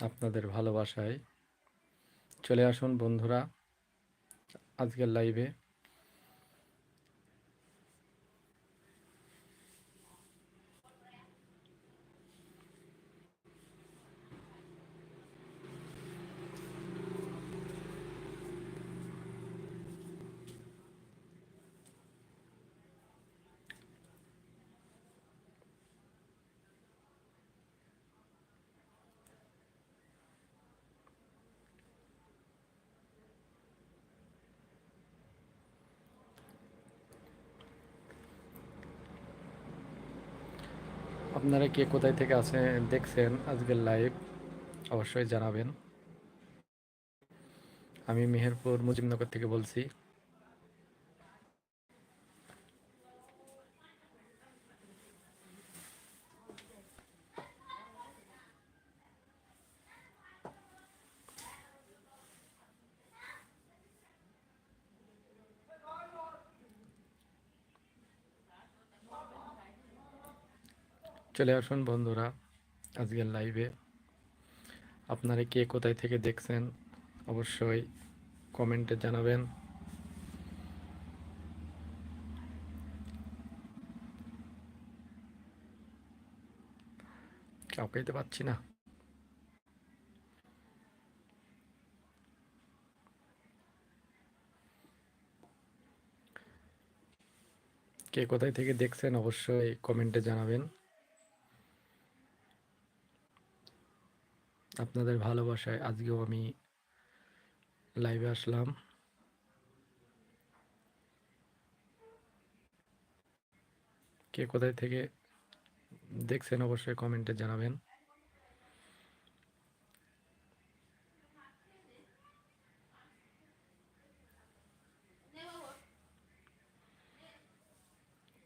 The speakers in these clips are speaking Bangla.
আপনাদের ভালোবাসায়। চলে আসুন বন্ধুরা আজকের লাইভে আপনারা কে কোথায় থেকে আছেন, দেখছেন আজকের লাইভ অবশ্যই জানাবেন। আমি মেহেরপুর মুজিবনগর থেকে বলছি। চলে আসুন বন্ধুরা আজকের লাইভে আপনারা কে কোথায় থেকে দেখছেন অবশ্যই কমেন্টে জানাবেন। কাউকেই তো পাচ্ছি না। কে কোথায় থেকে দেখছেন অবশ্যই কমেন্টে জানাবেন। আপনাদের ভালোবাসায় আজকেও আমি লাইভে আসলাম। কে কোথায় থেকে দেখছেন অবশ্যই কমেন্টে জানাবেন।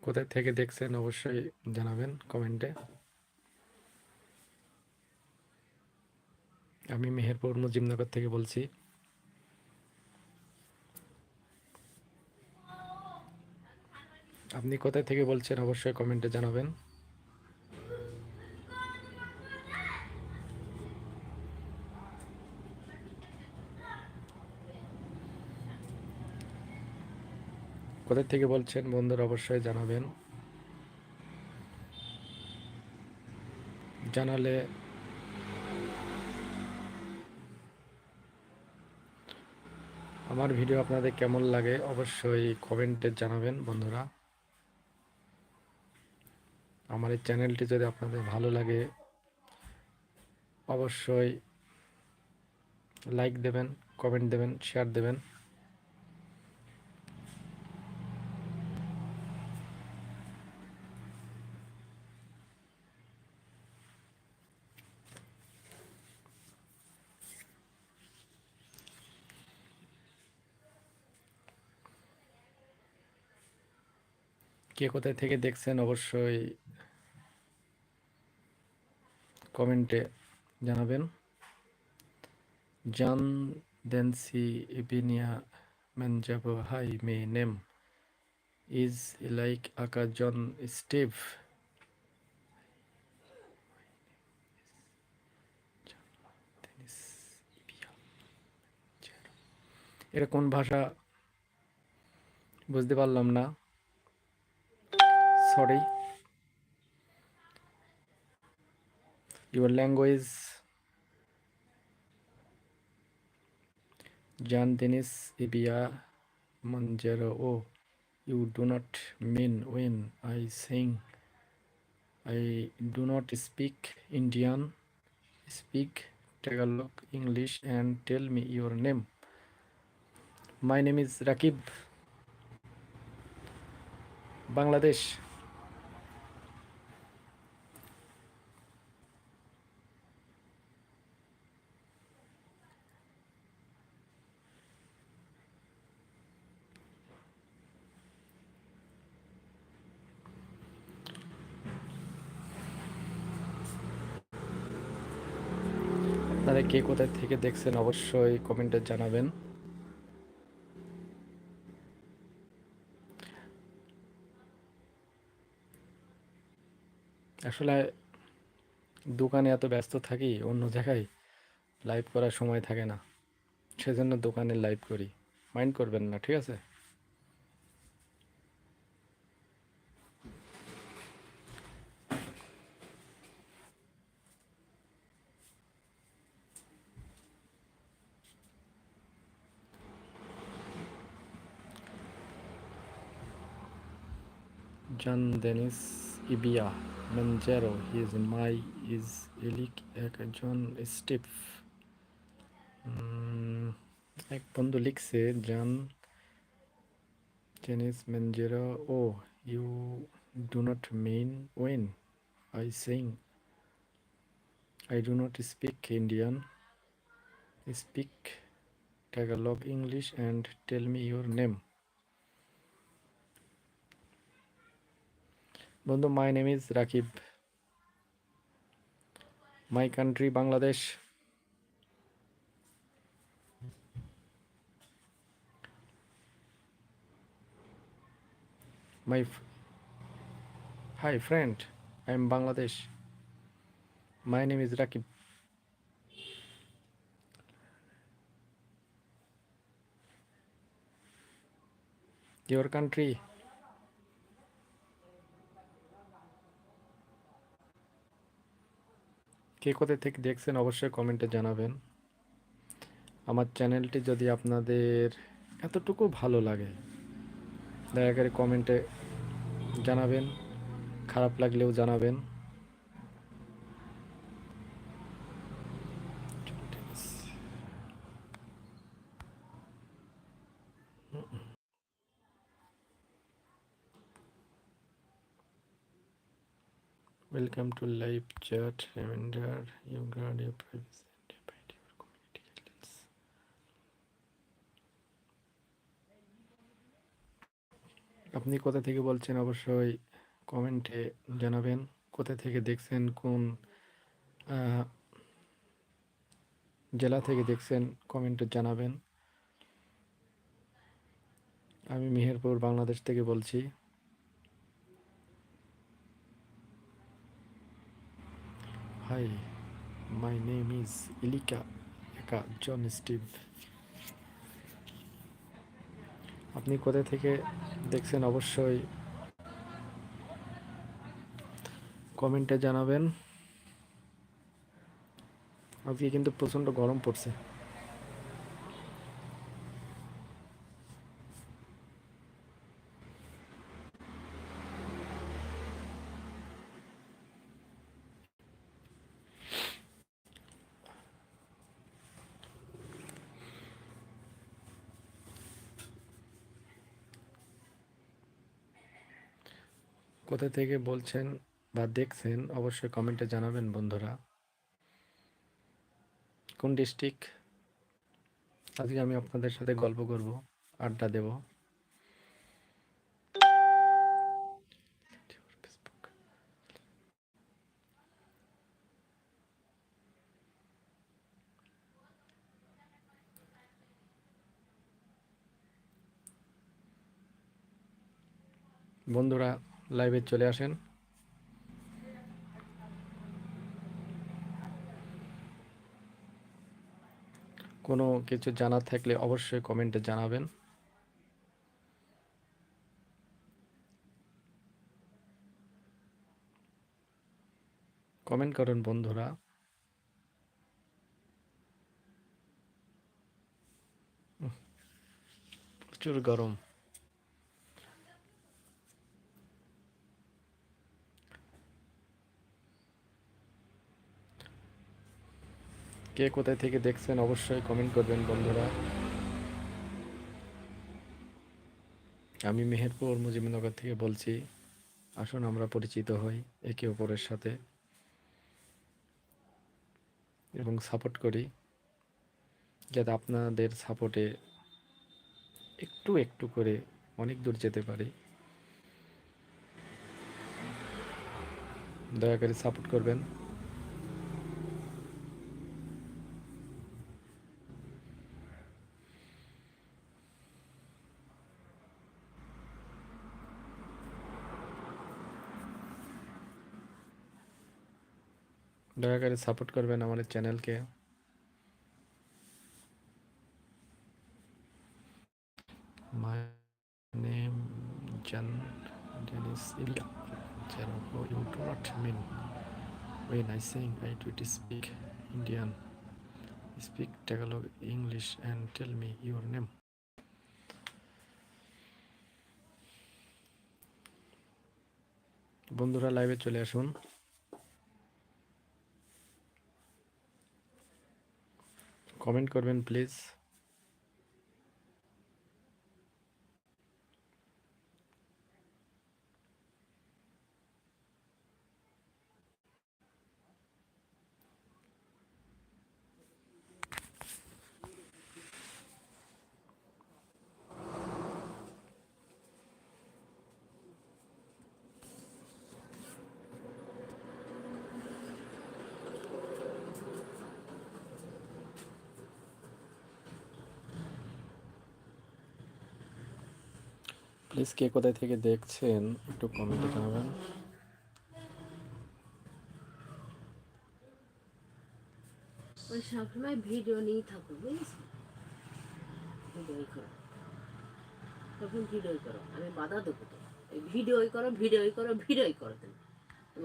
কোথায় থেকে দেখছেন অবশ্যই জানাবেন কমেন্টে। আমি মেহেরপুর মুজিবনগর থেকে বলছি। আপনি কোথায় থেকে বলছেন অবশ্যই কমেন্টে জানাবেন। কোথায় থেকে বলছেন বন্ধুরা অবশ্যই জানাবেন। জানালে আমার ভিডিও আপনাদের কেমন লাগে অবশ্যই কমেন্টে জানাবেন, বন্ধুরা। আমার এই চ্যানেলটি যদি আপনাদের ভালো লাগে, অবশ্যই লাইক দেবেন, কমেন্ট দেবেন, শেয়ার দেবেন। কে কোথায় থেকে দেখছেন অবশ্যই কমেন্টে জানাবেন। জান দেনসি ইবিনিয়া মেনজাবো hi my name. Is like aka John Steve. এটা কোন ভাষা বুঝতে পারলাম না। Sorry your language Jan Dennis Ibia Manjaro oh you do not mean when I sing I do not speak Indian speak Tagalog English and tell me your name my name is Rakib Bangladesh আপনারা কে কোথায় থেকে দেখছেন অবশ্যই কমেন্টে জানাবেন। আসলে দোকানে এত ব্যস্ত থাকি, অন্য জায়গায় লাইভ করার সময় থাকে না। সেজন্য দোকানে লাইভ করি। মাইন্ড করবেন না, ঠিক আছে? John Dennis Ibia Manjaro is my is Elik এক জন স্টিভ এক বন্ধু লিখছে জান Janice Manjaro oh you do not mean when I sing I do not speak Indian speak Tagalog English and tell me your name বন্ধু my name is Rakib. My country Bangladesh. My hi friend I am Bangladesh my name is Rakib your country কে কোথায় থেকে দেখছেন অবশ্যই কমেন্টে জানাবেন। আমার চ্যানেলটি যদি আপনাদের এতটুকু ভালো লাগে, দয়া করে কমেন্টে জানাবেন, খারাপ লাগলেও জানাবেন। Welcome to live chat. Reminder, you guard your privacy and abide your community guidelines. আপনি কোথা থেকে বলছেন অবশ্যই কমেন্টে জানাবেন কোথা থেকে দেখছেন কোন জেলা থেকে দেখছেন কমেন্টে জানাবেন আমি মেহেরপুর বাংলাদেশ থেকে বলছি Hi, my name is Ilika Eka John Steve. আপনি কোথা থেকে দেখছেন অবশ্যই কমেন্টে জানাবেন আজকে কিন্তু প্রচণ্ড গরম পড়ছে কোথা থেকে বলছেন বা দেখছেন, অবশ্যই কমেন্টে জানাবেন বন্ধুরা। কোন ডিস্ট্রিক্ট? আজকে আমি আপনাদের সাথে গল্প করব, আড্ডা দেব। বন্ধুরা লাইভে চলে আসেন। কোনো কিছু জানা থাকলে অবশ্যই কমেন্টে জানাবেন। কমেন্ট করুন বন্ধুরা। প্রচুর গরম। কে কোথায় থেকে দেখছেন অবশ্যই কমেন্ট করবেন বন্ধুরা। আমি মেহেরপুর মুজিবনগর থেকে বলছি, আসুন আমরা পরিচিত হই একে অপরের সাথে এবং সাপোর্ট করি, যাতে আপনাদের সাপোর্টে একটু একটু করে অনেক দূর যেতে পারি। দয়া করে সাপোর্ট করবেন। দয়া করে সাপোর্ট করবেন আমাদের চ্যানেলকে my name Jan Dennis Ilya Jericho you do not mean when I sing I do speak Indian speak Tagalog English and tell me your name বন্ধুরা লাইভে চলে আসুন কমেন্ট করবেন প্লিজ প্লিজ কে কোথায় থেকে দেখছেন, একটু কমেন্টে জানাবেন। ওই সবসময় ভিডিও নিয়েই থাকো, বুঝেছি? ভিডিওই করো। তখন ভিডিওই করো, আমি বাধা দেবো তো ভিডিওই করো ভিডিওই করো ভিডিওই করো তুমি।